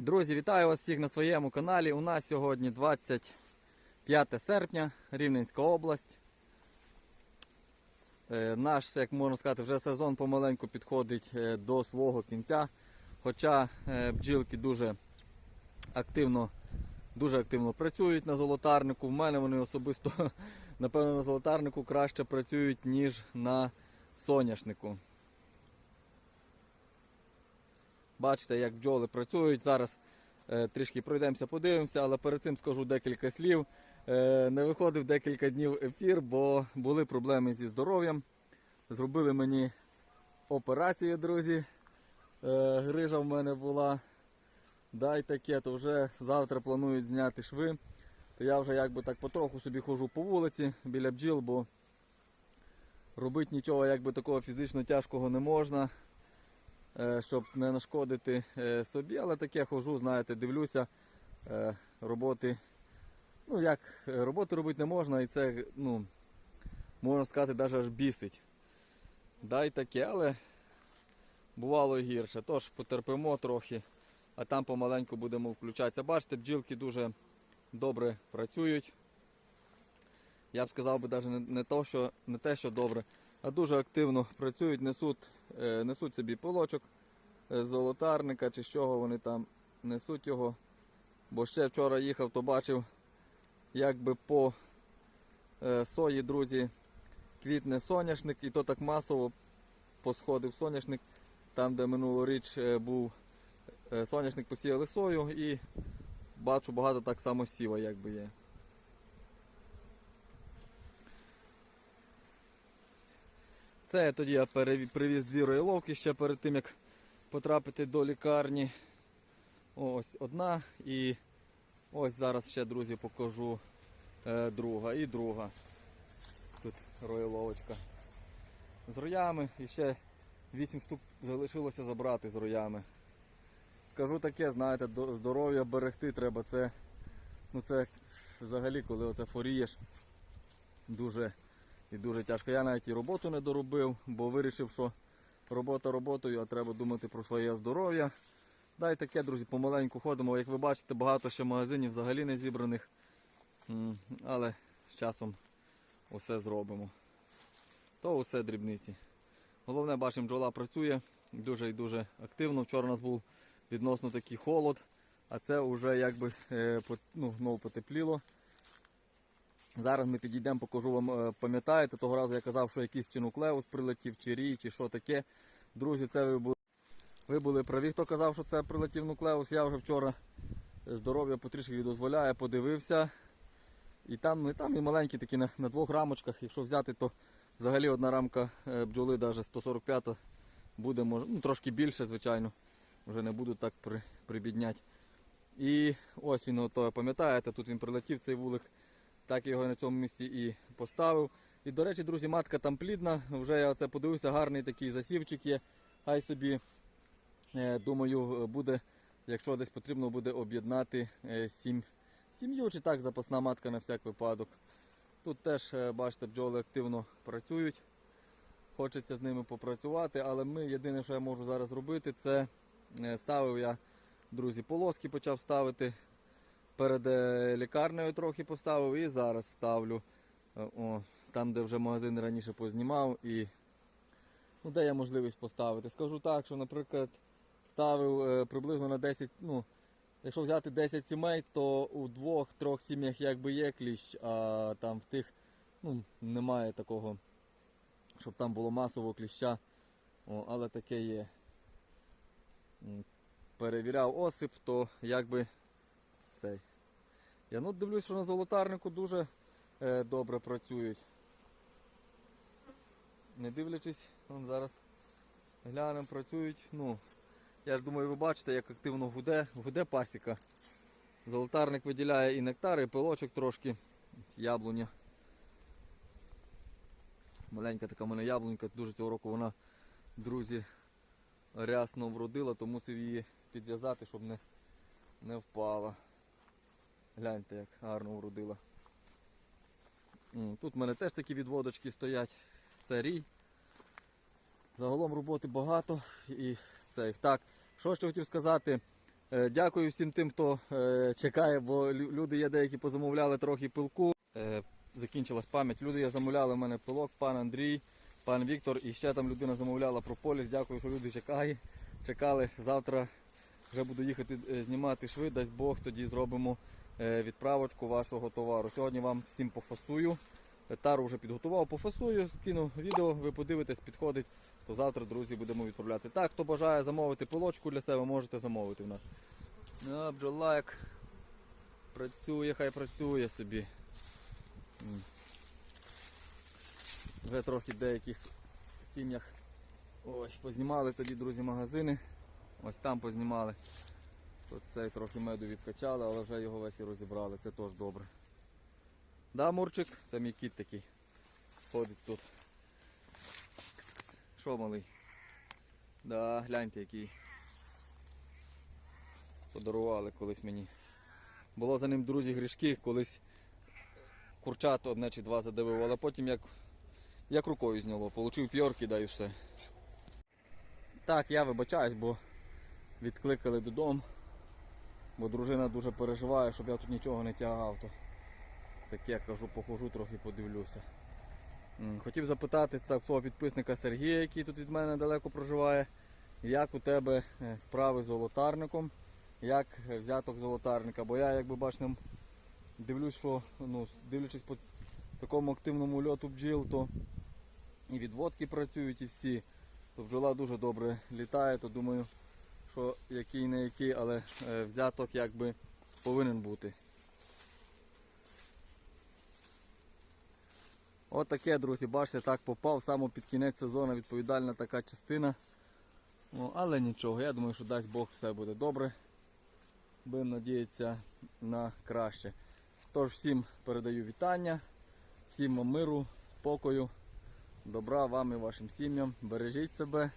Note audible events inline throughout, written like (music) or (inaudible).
Друзі, вітаю вас всіх на своєму каналі. У нас сьогодні 25 серпня, Рівненська область. Е, Наш, як можна сказати, вже сезон помаленьку підходить е, до свого кінця. Хоча е, бджілки дуже активно, дуже активно працюють на золотарнику. В мене вони особисто, (laughs) напевно, на золотарнику краще працюють, ніж на соняшнику. Бачите, як бджоли працюють. Зараз е, трішки пройдемося, подивимося, але перед цим скажу декілька слів. Е, не виходив декілька днів ефір, бо були проблеми зі здоров'ям. Зробили мені операцію, друзі. Е, грижа в мене була. Дай таке, то вже завтра планують зняти шви. То я вже якби так потроху собі ходжу по вулиці біля бджіл, бо робити нічого якби такого фізично тяжкого не можна щоб не нашкодити е, собі, але таке хожу, знаєте, дивлюся, е, роботи. Ну як, е, роботи робити не можна і це, ну, можна сказати, навіть аж бісить. Дай таке, але бувало і гірше. Тож потерпимо трохи, а там помаленьку будемо включатися. Бачите, бджілки дуже добре працюють. Я б сказав би навіть не, не, то, що, не те, що добре, а дуже активно працюють, несуть, е, несуть собі пилочок е, золотарника чи з чого вони там несуть його. Бо ще вчора їхав, то бачив, якби по е, сої, друзі, квітне соняшник, і то так масово посходив соняшник, там, де минулоріч е, був е, соняшник, посіяли сою і бачу багато так само сіва, якби є. Це тоді я привіз дві роїловки ще перед тим, як потрапити до лікарні. Ось одна і ось зараз ще, друзі, покажу е, друга і друга. Тут роїловочка з роями і ще 8 штук залишилося забрати з роями. Скажу таке, знаєте, до- здоров'я берегти треба. Це, ну це взагалі, коли оце форієш, дуже і дуже тяжко. Я навіть і роботу не доробив, бо вирішив, що робота роботою, а треба думати про своє здоров'я. Дай таке, друзі, помаленьку ходимо. Як ви бачите, багато ще магазинів взагалі не зібраних. Але з часом усе зробимо. То усе дрібниці. Головне, бачимо, бджола працює дуже і дуже активно. Вчора у нас був відносно такий холод, а це вже якби е, ну, знову потепліло. Зараз ми підійдемо, покажу вам, е, пам'ятаєте, того разу я казав, що якийсь чи нуклеус прилетів, чи рій, чи що таке. Друзі, це ви були, ви були праві, хто казав, що це прилетів нуклеус. Я вже вчора здоров'я потрішки дозволяє, подивився. І там, ну, і там і маленькі такі на, на двох рамочках. Якщо взяти, то взагалі одна рамка е, бджоли, навіть 145 буде, може, ну, трошки більше, звичайно. Вже не буду так при, прибідняти. І ось він, ото, пам'ятаєте, тут він прилетів цей вулик. Так його на цьому місці і поставив. І, до речі, друзі, матка там плідна. Вже я це подивився, гарний такий засівчик є. Хай собі, е, думаю, буде, якщо десь потрібно буде об'єднати е, сім, сім'ю чи так, запасна матка на всяк випадок. Тут теж, е, бачите, бджоли активно працюють. Хочеться з ними попрацювати, але ми єдине, що я можу зараз зробити, це ставив я, друзі, полоски почав ставити перед е, лікарнею трохи поставив і зараз ставлю. Е, О, там, де вже магазин раніше познімав і ну, де є можливість поставити. Скажу так, що, наприклад, ставив е, приблизно на 10, ну, якщо взяти 10 сімей, то у двох-трьох сім'ях якби є кліщ, а там в тих ну, немає такого, щоб там було масово кліща. О, але таке є. Перевіряв осип, то якби цей. Я ну дивлюсь, що на золотарнику дуже е, добре працюють. Не дивлячись, вон зараз глянемо, працюють. Ну, я ж думаю, ви бачите, як активно гуде, гуде пасіка. Золотарник виділяє і нектар, і пилочок трошки. Яблуня. Маленька така мене яблунька, дуже цього року вона, друзі, рясно вродила, то мусив її підв'язати, щоб не, не впала. Гляньте, як гарно вродила. М, Тут в мене теж такі відводочки стоять. Це рій. Загалом роботи багато і це так. Що ще хотів сказати, Е, Дякую всім тим, хто е, чекає, бо люди є деякі позамовляли трохи пилку. Е, Закінчилась пам'ять. Люди замовляли в мене пилок, пан Андрій, пан Віктор і ще там людина замовляла прополіс. Дякую, що люди чекають. Чекали. Завтра вже буду їхати знімати шви, дасть Бог, тоді зробимо відправочку вашого товару. Сьогодні вам всім пофасую. Е, Тару вже підготував, пофасую, скину відео, ви подивитесь, підходить. То завтра, друзі, будемо відправляти. Так, хто бажає замовити пилочку для себе, можете замовити в нас. Як працює, хай працює собі. Вже трохи деяких сім'ях ось познімали тоді, друзі, магазини. Ось там познімали. Тут цей трохи меду відкачали, але вже його весь і розібрали, це теж добре. Да, Мурчик, це мій кіт такий. Ходить тут. Кс-кс. Що малий? Да, гляньте який. Подарували колись мені. Було за ним друзі грішки, колись курчат одне чи два задавив, але потім як, як рукою зняло, получив п'yorки, да і все. Так, я вибачаюсь, бо відкликали додому, бо дружина дуже переживає, щоб я тут нічого не тягав. То таке кажу, похожу трохи подивлюся. Хотів запитати так, свого підписника Сергія, який тут від мене далеко проживає, як у тебе е, справи з золотарником, як взяток золотарника. Бо я, якби бачите, дивлюсь, що ну, дивлячись по такому активному льоту бджіл, то і відводки працюють, і всі. То бджола дуже добре літає, то думаю, що який не який, але е, взяток якби повинен бути. От таке, друзі, бачите, так попав саме під кінець сезону відповідальна така частина. Ну, але нічого, я думаю, що дасть Бог все буде добре. Будемо надіятися на краще. Тож всім передаю вітання, всім вам миру, спокою, добра вам і вашим сім'ям. Бережіть себе.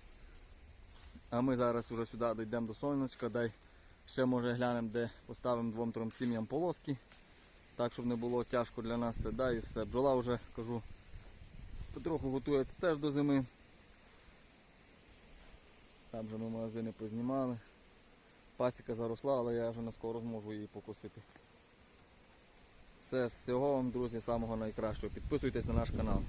А ми зараз уже сюди дійдемо до сонечка, дай ще може глянемо, де поставимо двом-трьом сім'ям полоски. Так, щоб не було тяжко для нас це, да, і все. Бджола вже кажу, потроху готується теж до зими. Там вже ми магазини познімали. Пасіка заросла, але я вже не скоро зможу її покусити. Все, всього вам, друзі, самого найкращого. Підписуйтесь на наш канал.